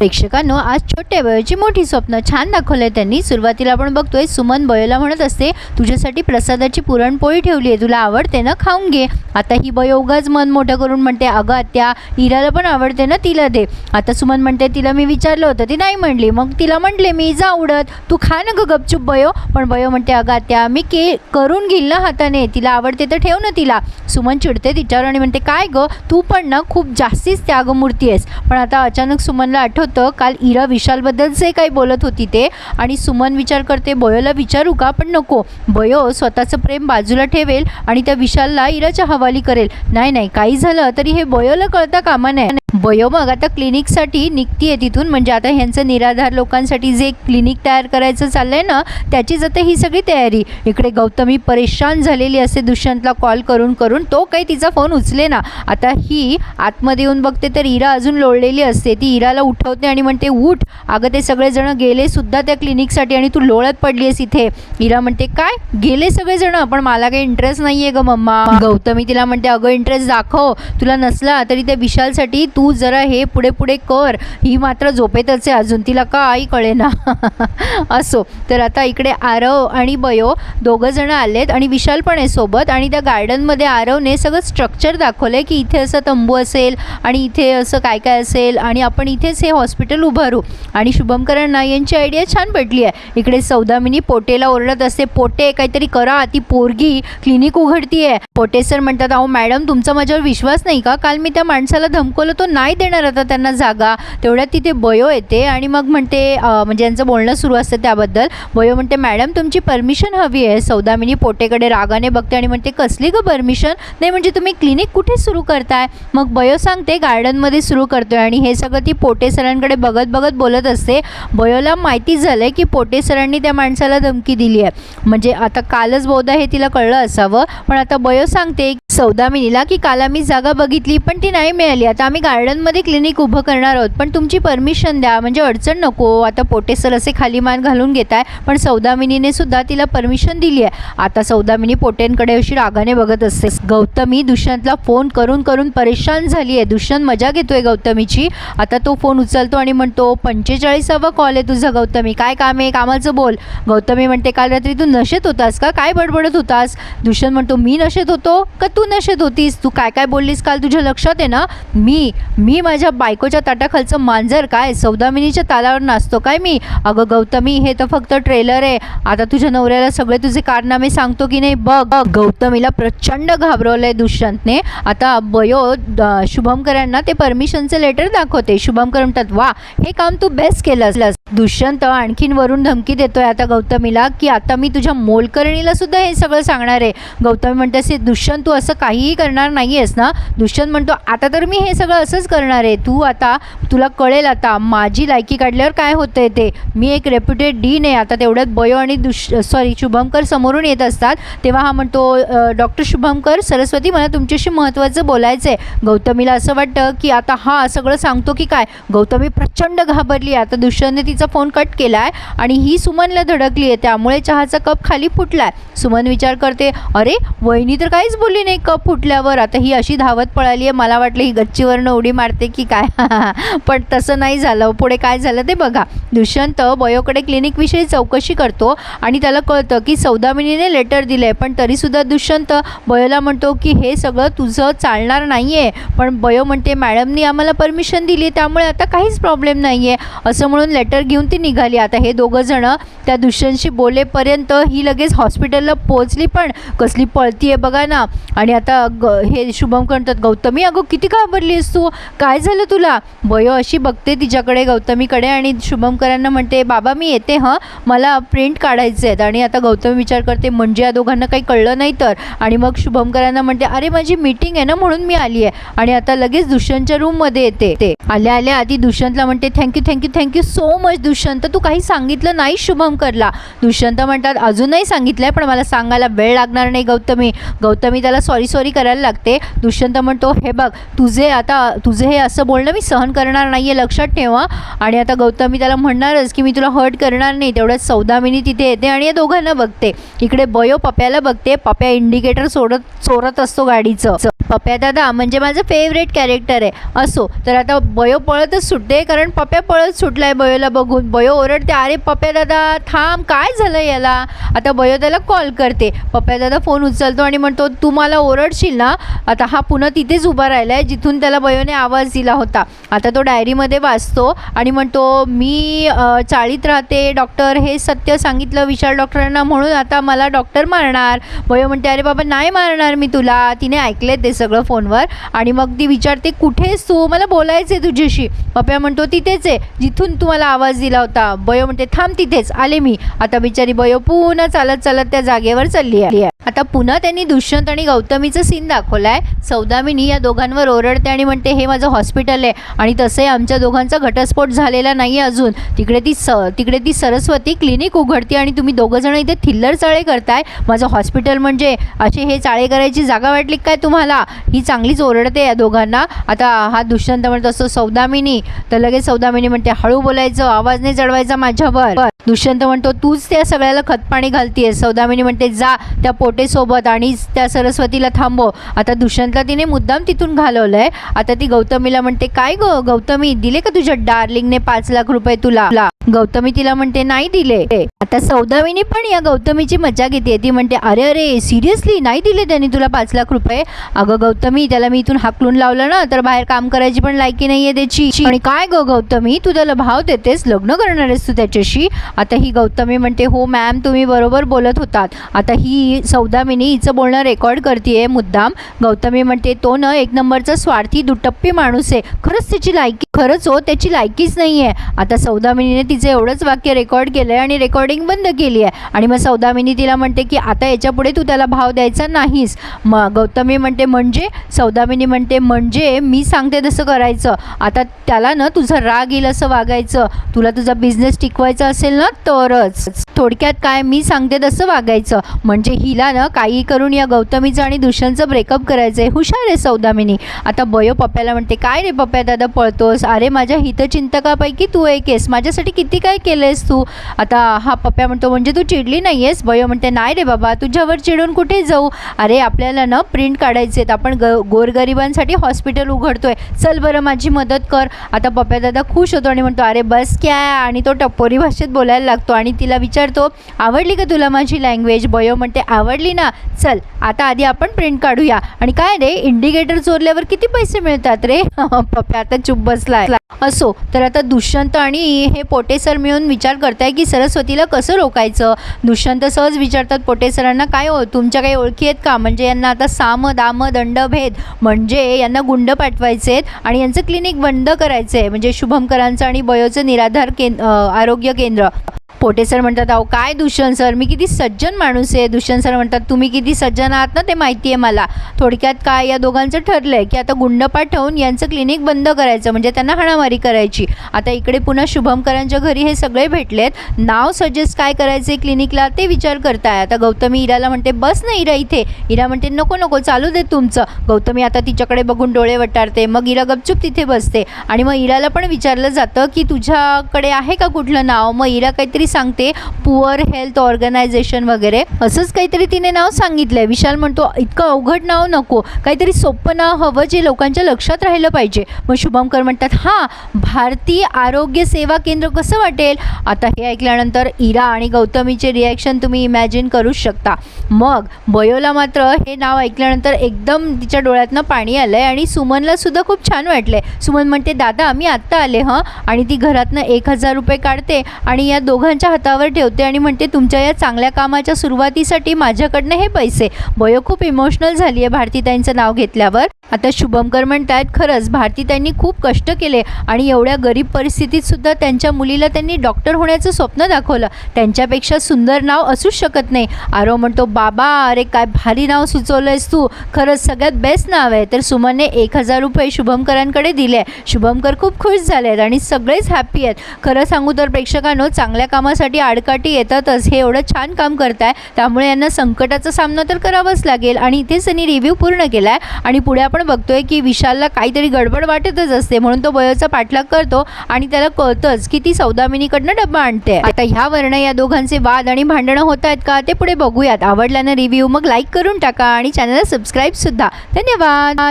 प्रेक्षकांनो आज छोट्या वयाची मोठी स्वप्न छान दाखवलंय त्यांनी. सुरुवातीला आपण बघतोय सुमन बयोला म्हणत असते तुझ्यासाठी प्रसादाची पुरणपोळी ठेवली आहे तुला आवडते ना खाऊन घे. आता ही बयो उगाच मन मोठं करून म्हणते अगं आत्या इराला पण आवडते ना तिला दे. आता सुमन म्हणते तिला मी विचारलं होतं ती नाही म्हणली. मग तिला म्हटले मी जा आवडत तू खा ना गं गपचूप बयो. पण बयो म्हणते अगं आत्या मी के करून घेईल ना हाताने तिला आवडते तर ठेव ना तिला. सुमन चिडते तिच्यावर आणि म्हणते काय गं तू पण ना खूप जास्तीच त्यागमूर्ती आहेस. पण आता अचानक सुमनला आठवतं काल इरा विशालबद्दल जे काही बोलत होती ते. आणि सुमन विचार करते बयोला विचारू का? पण नको. बयो स्वतःचं प्रेम बाजूला ठेवेल आणि त्या विशालला इराच्या हवाली करेल. नाही नाही. काही झालं तरी हे बयोला कळता कामा नये. बयो मग आता क्लिनिकसाठी निघतीये तिथून. म्हणजे आता ह्यांचं निराधार लोकांसाठी जे क्लिनिक तयार करायचं चाललंय ना त्याचीच आता ही सगळी तयारी. इकडे गौतमी परेशान झालेली असते दुष्यंतला कॉल करून करून. तो काही तिचा फोन उचले ना. आता ही आतमध्ये येऊन बघते तर इरा अजून लोळलेली असते. ती इराला उठवते आणि म्हणते उठ. अगं ते सगळेजण गेले सुद्धा त्या क्लिनिकसाठी आणि तू लोळत पडली आहेस इथे. इरा म्हणते काय? गेले सगळेजण पण मला काही इंटरेस्ट नाही आहे ग मम्मा. गौतमी तिला म्हणते अगं इंटरेस्ट दाखव. तुला नसला तरी त्या विशालसाठी तू तू जरा हे पुढे पुढे कर. ही मात्र झोपेतच आहे अजून तिला काही कळेना? असो. तर आता इकडे आरव आणि बयो दोघं जण आलेत आणि विशाल पण आहे सोबत आणि त्या गार्डनमध्ये आरवने सगळं स्ट्रक्चर दाखवलं आहे की इथे असं तंबू असेल आणि इथे असं काय काय असेल आणि आपण इथेच हे हॉस्पिटल उभारू. आणि शुभमकरांना यांची आयडिया छान पडली आहे. इकडे सौदामिनी पोटेला ओरडत असते पोटे काहीतरी करा. ती पोरगी क्लिनिक उघडती आहे पोटे सर म्हणतात अहो मॅडम तुमचा माझ्यावर विश्वास नाही का? काल मी त्या माणसाला धमकवलं तो नाही देणार आता त्यांना जागा. तेवढ्यात तिथे बयो येते आणि मग म्हणते म्हणजे यांचं बोलणं सुरू असतं त्याबद्दल. बयो म्हणते मॅडम तुमची परमिशन हवी आहे. सौदामिनी पोटेकडे रागाने बघते आणि म्हणते कसली ग परमिशन? नाही म्हणजे तुम्ही क्लिनिक कुठे सुरू करताय? मग बयो सांगते गार्डनमध्ये सुरू करतोय. आणि हे सगळं ती पोटे सरांकडे बघत बघत बोलत असते. बयोला माहिती झालं आहे की पोटे सरांनी त्या माणसाला धमकी दिली आहे. म्हणजे आता कालच बहुधा हे तिला कळलं असावं. पण आता बयो सांगते सौदामिनीला की काल आम्ही जागा बघितली पण ती नाही मिळाली. आता आम्ही गार्डनमध्ये क्लिनिक उभं करणार आहोत. पण तुमची परमिशन द्या. म्हणजे अडचण नको. आता पोटे सर असे खाली मान घालून घेत आहे पण सौदामिनीने सुद्धा तिला परमिशन दिली आहे. आता सौदामिनी पोटेंकडे अशी रागाने बघत असते. गौतमी दुष्यंतला फोन करून करून परेशान झाली आहे. दुष्यंत मजा घेतोय गौतमीची. आता तो फोन उचलतो आणि म्हणतो पंचेचाळीसावा कॉल आहे तुझा गौतमी. काय काम आहे? कामाचं बोल. गौतमी म्हणते काल रात्री तू नशेत होतास का? काय बडबडत होतास? दुष्यंत म्हणतो मी नशेत होतो. का तू नशेत होतीस? तू काय काय बोललीस काल तुझ्या लक्षात आहे ना? मी मी माझ्या बायकोच्या ताटाखालचं मांजर काय? सौदामिनीच्या तालावर नाचतो काय मी? अगं गौतमी हे तर फक्त ट्रेलर आहे. आता तुझ्या नवऱ्याला सगळे तुझे कारनामे सांगतो की नाही? बघ बघ. गौतमीला प्रचंड घाबरवलंय दुष्यंतने. आता बयो शुभमकरांना ते परमिशनचे लेटर दाखवते. शुभमकर म्हणतात वा हे काम तू बेस्ट केलंस. दुष्यंत आणखीन वरून धमकी देतोय आता गौतमीला की आता मी तुझ्या मोलकर्णीला सुद्धा हे सगळं सांगणार आहे. गौतमी म्हणते असे दुष्यंत तू असं काहीही करणार नाही आहेस ना? दुष्यंत म्हणतो आता तर मी हे सगळं असंच करणार आहे. तू आता तुला कळेल आता माझी लायकी काढल्यावर काय होतंय ते? मी एक रेप्युटेड डीन आहे. आता तेवढ्यात बयो आणि दुष सॉरी शुभमकर समोरून येत असतात. तेव्हा हा म्हणतो डॉक्टर शुभमकर सरस्वती मला तुमच्याशी महत्त्वाचं बोलायचं आहे गौतमीला असं वाटतं की आता हा सगळं सांगतो की काय? गौतमी प्रचंड घाबरली आता दुष्यंतने तिचा फोन कट केला आहे आणि ही सुमनला धडकली आहे. त्यामुळे चहाचा कप खाली फुटला आहे सुमन विचार करते अरे वहिनी तर काहीच बोलली नाही. कप फुटल्यावर. आता ही अशी धावत पळाली आहे. मला वाटलं ही गच्चीवरनं उडी मारते की काय? पण तसं नाही झालं. पुढे काय झालं ते बघा. दुष्यंत बयोकडे क्लिनिकविषयी चौकशी करतो आणि त्याला कळतं की सौदामिनीने लेटर दिलं आहे पण तरीसुद्धा दुष्यंत बयोला म्हणतो की हे सगळं तुझं चालणार नाही आहे पण बयो म्हणते मॅडमनी आम्हाला परमिशन दिली त्यामुळे आता काहीच प्रॉब्लेम नाही आहे असं म्हणून लेटर घेऊन ती निघाली. आता हे दोघं जणं त्या दुष्यंतशी बोलेपर्यंत ही लगेच हॉस्पिटलला पोहोचली पण कसली पळती आहे बघा. ना आणि आता ग हे शुभम म्हणतात गौतमी अगं किती घाबरलीस तू? काय झालं तुला? बयो अशी बघते तिच्याकडे गौतमीकडे. आणि शुभमकरांना म्हणते बाबा मी येते हं. मला प्रिंट काढायचे आहेत. आणि आता गौतमी विचार करते म्हणजे या दोघांना काही कळलं नाही तर? आणि मग शुभमकरांना म्हणते अरे माझी मीटिंग आहे ना म्हणून मी आली आहे. आणि आता लगेच दुष्यंतच्या रूममध्ये येते. ते आल्या आल्या आधी दुष्यंतला म्हणते thank you thank you thank you so much Dushyant. तू काही सांगितलं नाही शुभमकरला. दुष्यंत म्हणतात अजूनही सांगितलंय पण मला सांगायला वेळ लागणार नाही गौतमी. गौ गौतमी त्याला सॉरी सॉरी करायला लागते. दुष्यंत म्हणतो हे बघ तुझे आता तुझे हे असं बोलणं मी सहन करणार नाही आहे लक्षात ठेवा. आणि आता गौतमी त्याला म्हणणारच की मी तुला हर्ट करणार नाही तेवढ्याच सौदामिनी तिथे येते आणि या दोघांना बघते. इकडे बयो पप्याला बघते पप्या इंडिकेटर सोडत चोरत असतो गाडीचं. पप्या दादा म्हणजे माझं फेवरेट कॅरेक्टर आहे. असो तर आता बयो पळतच सुटते कारण पप्या पळत सुटलाय बयोला बघून. बयो ओरडते अरे पप्या दादा थांब काय झालं याला? आता बयो त्याला कॉल करते. पप्या दादा फोन उचलतो आणि म्हणतो तू मला ओरडशील ना आता हा पुन्हा तिथेच उभा राहिला आहे जिथून त्याला बयोने आवाज दिला होता. आता तो डायरीमध्ये वाचतो आणि म्हणतो मी चाळीत राहते डॉक्टर हे सत्य सांगितलं विशाल डॉक्टरांना म्हणून आता मला डॉक्टर मारणार. बयो म्हणते अरे बाबा नाही मारणार मी तुला. तिने ऐकले ते सगळं फोनवर आणि मग ती विचारते कुठेस तू? मला बोलायचं आहे तुझ्याशी. पप्या म्हणतो तिथेच आहे जिथून तू मला आवाज दिला होता. बयो म्हणते थांब तिथेच आले मी. आता बिचारी बयो पुन्हा चालत चालत त्या जागेवर चालली आहे. आता पुन्हा त्यांनी दुष्यंत आणि गौतमीचं सीन दाखवलाय. सौदामिनी या दोघांवर ओरडते आणि म्हणते हे माझं हॉस्पिटल आहे आणि तसे आमच्या दोघांचा घटस्फोट झालेला नाही अजून. तिकडे ती स तिकडे ती सरस्वती क्लिनिक उघडते आणि तुम्ही दोघंजण इथे थिल्लर चाळे करताय. माझं हॉस्पिटल म्हणजे असे हे चाळे करायची जागा वाटली काय तुम्हाला? ही चांगलीच ओरडते या दोघांना. आता हा दुष्यंत म्हणत असतो सौदामिनी. तर लगेच सौदामिनी म्हणते हळू बोलायचं आवाज नाही चढवायचा माझ्यावर. दुष्यंत म्हणतो तूच त्या सगळ्याला खतपाणी घालतीये सौदामिनी म्हणते जा त्या पोटेसोबत आणि त्या सरस्वतीला थांबव. आता दुष्यंतला तिने मुद्दाम तिथून घालवलंय. आता ती गौतमीला म्हणते काय ग गौतमी दिले का तुझ्या डार्लिंगने पाच लाख रुपये तुला? गौतमी तिला म्हणते नाही दिले. आता सौदामिनी पण या गौतमीची मजा घेते. ती म्हणते अरे अरे सिरियसली नाही दिले त्यांनी तुला पाच लाख रुपये? अगं गौतमी त्याला मी इथून हाकलून लावलं ना तर बाहेर काम करायची पण लायकी नाहीये त्याची. आणि काय ग गौतमी? तू त्याला भाव देतेस? लग्न करणार आहेस तू त्याच्याशी? आता ही गौतमी म्हणते हो मॅम तुम्ही बरोबर बोलत होतात. आता ही सौदामिनी हिचं बोलणं रेकॉर्ड करते मुद्दाम. गौतमी म्हणते तो न एक नंबरचा स्वार्थी दुटप्पी माणूस आहे. खरंच त्याची लायकी खरंच हो त्याची लायकीच नाही आहे आता सौदामिनीने तिचं एवढंच वाक्य रेकॉर्ड केलं आहे आणि रेकॉर्डिंग बंद केली आहे आणि मग सौदामिनी तिला म्हणते की आता याच्यापुढे तू त्याला भाव द्यायचा नाहीस. मग गौतमी म्हणते म्हणजे? सौदामिनी म्हणते म्हणजे मी सांगते तसं करायचं. आता त्याला ना तुझं राग येईल असं वागायचं. तुला तुझा बिझनेस टिकवायचा असेल ना तरच. थोडक्यात काय? मी सांगते तसं वागायचं. म्हणजे हिला ना काही करून या गौतमीचं आणि दुष्यंतचं ब्रेकअप करायचं आहे हुशार आहे सौदामिनी. आता बयो पप्प्याला म्हणते काय रे पप्प्या दादा पळतोस? अरे माझ्या हितचिंतकापैकी तू एक आहेस. माझ्यासाठी किती काय केलं आहेस तू? आता हा पप्प्या म्हणतो म्हणजे तू चिडली नाही आहेस बयो म्हणते नाही रे बाबा तुझ्यावर चिडून कुठे जाऊ? अरे आपल्याला ना प्रिंट काढायचे आहेत आपण ग गोरगरिबांसाठी हॉस्पिटल उघडतोय. चल बरं माझी मदत कर. आता पप्प्या दादा खुश होतो आणि म्हणतो अरे बस क्या. आणि तो टप्पोरी भाषेत बोलायला लागतो आणि तिला विचारतो आवडली का तुला माझी लँग्वेज बयो म्हणते आवडली ना. चल. आता आधी आपण प्रिंट काढूया. आणि काय रे इंडिकेटर चोरल्यावर किती पैसे मिळतात रे? पप्प्या आता चुप बसलाय. असो तर आता दुष्यंत आणि हे पोटे सर मिळून विचार करताय की सरस्वतीला कसं रोखायचं? दुष्यंत सहज विचारतात पोटे सरांना काय हो तुमच्या काही ओळखी आहेत का? म्हणजे यांना आता साम दाम दंड भेद म्हणजे यांना गुंड पाठवायचे आहेत आणि यांचं क्लिनिक बंद करायचं आहे म्हणजे शुभमकरांचं आणि बयोचं निराधार केंद्र आरोग्य केंद्र. पोटे सर म्हणतात अहो काय दुष्यंत सर? मी किती सज्जन माणूस आहे. दुष्यंत सर म्हणतात तुम्ही किती सज्जन आहात ना ते माहिती आहे मला. थोडक्यात काय या दोघांचं ठरलं आहे की आता गुंड पाठवून यांचं क्लिनिक बंद करायचं म्हणजे त्यांना हाणामारी करायची. आता इकडे पुन्हा शुभमकरांच्या घरी हे सगळे भेटलेत. नाव सजेस्ट काय करायचे क्लिनिकला ते विचार करताय. आता गौतमी इराला म्हणते बस ना इरा इथे. इरा म्हणते नको नको चालू दे तुमचं. गौतमी आता तिच्याकडे बघून डोळे वटारते. मग इरा गपचूप तिथे बसते. आणि मग इराला पण विचारलं जातं की तुझ्याकडे आहे का कुठलं नाव? मग इरा काहीतरी सांगते पुअर हेल्थ ऑर्गनायझेशन वगैरे. असंच काहीतरी तिने नाव सांगितलंय. विशाल म्हणतो इतकं अवघड नाव नको. काहीतरी सोपं नाव हवं जे लोकांच्या लक्षात राहिलं पाहिजे. मग शुभमकर म्हणतात हां भारतीय आरोग्य सेवा केंद्र कसं वाटेल? आता हे ऐकल्यानंतर इरा आणि गौतमीचे रिॲक्शन तुम्ही इमॅजिन करूच शकता. मग बयोला मात्र हे नाव ऐकल्यानंतर एकदम तिच्या डोळ्यातनं पाणी आलं आहे आणि सुमनला सुद्धा खूप छान वाटले सुमन म्हणते दादा मी आत्ता आले हं? आणि ती घरातनं एक हजार रुपये काढते आणि या दोघांच्या हातावर ठेवते आणि म्हणते तुमच्या या चांगल्या कामाच्या सुरुवातीसाठी माझ्याकडनं हे पैसे. बयो खूप इमोशनल झाली आहे भारतीताईंचं नाव घेतल्यावर. आता शुभमकर म्हणतात खरंच भारती त्यांनी खूप कष्ट केले आणि एवढ्या गरीब परिस्थितीत सुद्धा त्यांच्या मुलीला त्यांनी डॉक्टर होण्याचं स्वप्न दाखवलं. त्यांच्यापेक्षा सुंदर नाव असूच शकत नाही. आरो म्हणतो बाबा अरे काय भारी नाव सुचवलंयस तू. खरंच सगळ्यात बेस्ट नाव आहे. तर सुमनने एक हजार रुपये शुभमकरांकडे दिले. शुभमकर खूप खुश झाले आहेत आणि सगळेच हॅपी आहेत. खरं सांगू तर प्रेक्षकांनो चांगल्या कामासाठी आडकाठी येतातच. हे एवढं छान काम करताय त्यामुळे यांना संकटाचा सामना तर करावाच लागेल. आणि इथेच त्यांनी रिव्ह्यू पूर्ण केला आहे आणि पुढे आपण बघतोय की विशालला काहीतरी गडबड वाटतच असते म्हणून तो बयोचा पाठलाग करतो आणि त्याला कळतंच की ती सौदामिनीकडनं डब्बा आणते. आता ह्यावरनं या दोघांचे वाद आणि भांडणं होत आहेत का ते पुढे बघूयात. आवडल्यानं रिव्ह्यू मग लाईक करून टाका आणि चॅनलला सबस्क्राईब सुद्धा. धन्यवाद!